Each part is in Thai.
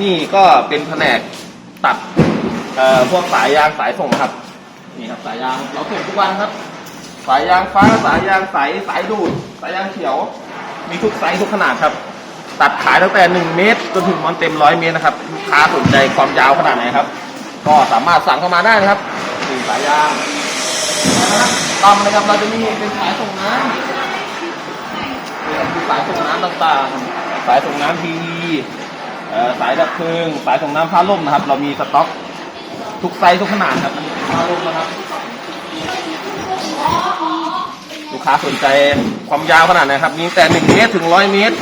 นี่ก็เป็นแผนกตัดเอ่อพวกสายยางสายส่งครับ นี่ครับสายยางเราส่งทุกวันครับ สายยางฟ้าสายยางใสสายดูดสายยางเขียว มีทุกไซส์ทุกขนาดครับ ตัดขายตั้งแต่ 1 เมตรจนถึงมันเต็มร้อยเมตรนะครับลูกค้าสนใจความยาวขนาดไหนครับ ก็สามารถสั่งเข้ามาได้นะครับนี่สายยางต่อมานะครับเราจะมีเป็นสายส่งน้ำสายส่งน้ำต่างๆ สายส่งน้ำทีวี สายดับเพลิงสายส่งน้ำผ้าล่มนะครับ เรามีสต็อกทุกไซส์ทุกขนาดครับอันนี้เป็นผ้าล่มนะครับ ลูกค้าสนใจความยาวขนาดไหนครับ มีตั้งแต่1เมตรถึง100เมตร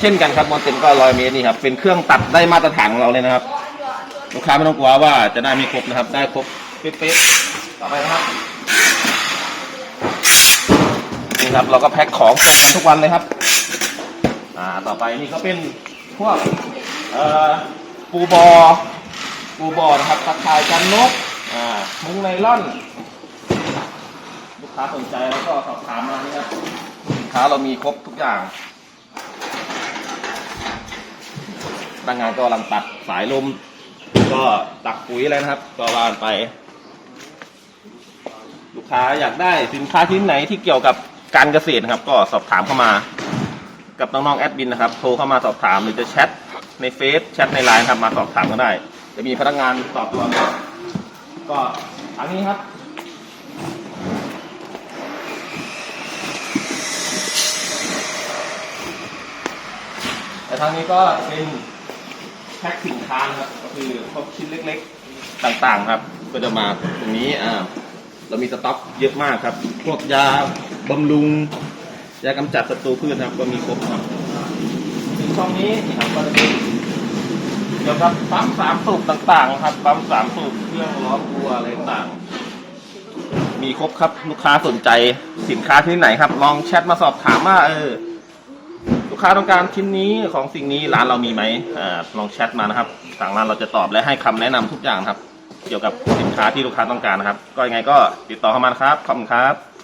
เช่นกันครับมอนเต็มก็100เมตรนี่ครับ เป็นเครื่องตัดได้มาตรฐานของเราเลยนะครับ ลูกค้าไม่ต้องกลัวว่าจะได้ไม่ครบนะครับ ได้ครบเป๊ะๆต่อไปนะครับนี่ครับเราก็แพ็คของส่งกันทุกวันเลยครับ อ่า ต่อไปนี่ก็เป็น พวกเอ่อปูบอปูบอนะครับตะข่ายกันนกอ่ามุ้งไนล่อน ลูกค้าสนใจแล้วก็สอบถามมานะครับสินค้าเรามีครบทุกอย่างพนักงานก็กำลังตัดสายลม ก็ตักปุ๋ยอะไรนะครับ ก็วานไป ลูกค้าอยากได้สินค้าชิ้นไหนที่เกี่ยวกับการเกษตรนะครับ ก็สอบถามเข้ามา กับน้องๆแอดมินนะครับโทรเข้ามาสอบถามหรือจะแชทในเฟซแชทในไลน์ครับมาสอบถามก็ได้ จะมีพนักงานตอบตัวก็อันนี้ครับแต่ทางนี้ก็เป็นแพ็คสินค้านะครับก็คือพวกชิ้นเล็กๆต่างๆครับก็จะมาตรงนี้อ่าเรามีสต็อกเยอะมากครับ พวกยาบำรุง ยากำจัดศัตรูพืชนะครับก็มีครบครับถึงช่องนี้นะครับก็จะเป็นเกี่ยวกับปั๊มสามสูบต่างๆครับปั๊มสามสูบเครื่องล้อวัวอะไรต่างๆมีครบครับลูกค้าสนใจสินค้าที่ไหนครับ ลองแชทมาสอบถามว่าเออลูกค้าต้องการชิ้นนี้ของสิ่งนี้ร้านเรามีไหมอ่าลองแชทมานะครับทางร้านเราจะตอบและให้คำแนะนำทุกอย่างครับ เกี่ยวกับสินค้าที่ลูกค้าต้องการนะครับ ก็ยังไงก็ติดต่อเข้ามานะครับขอบคุณครับ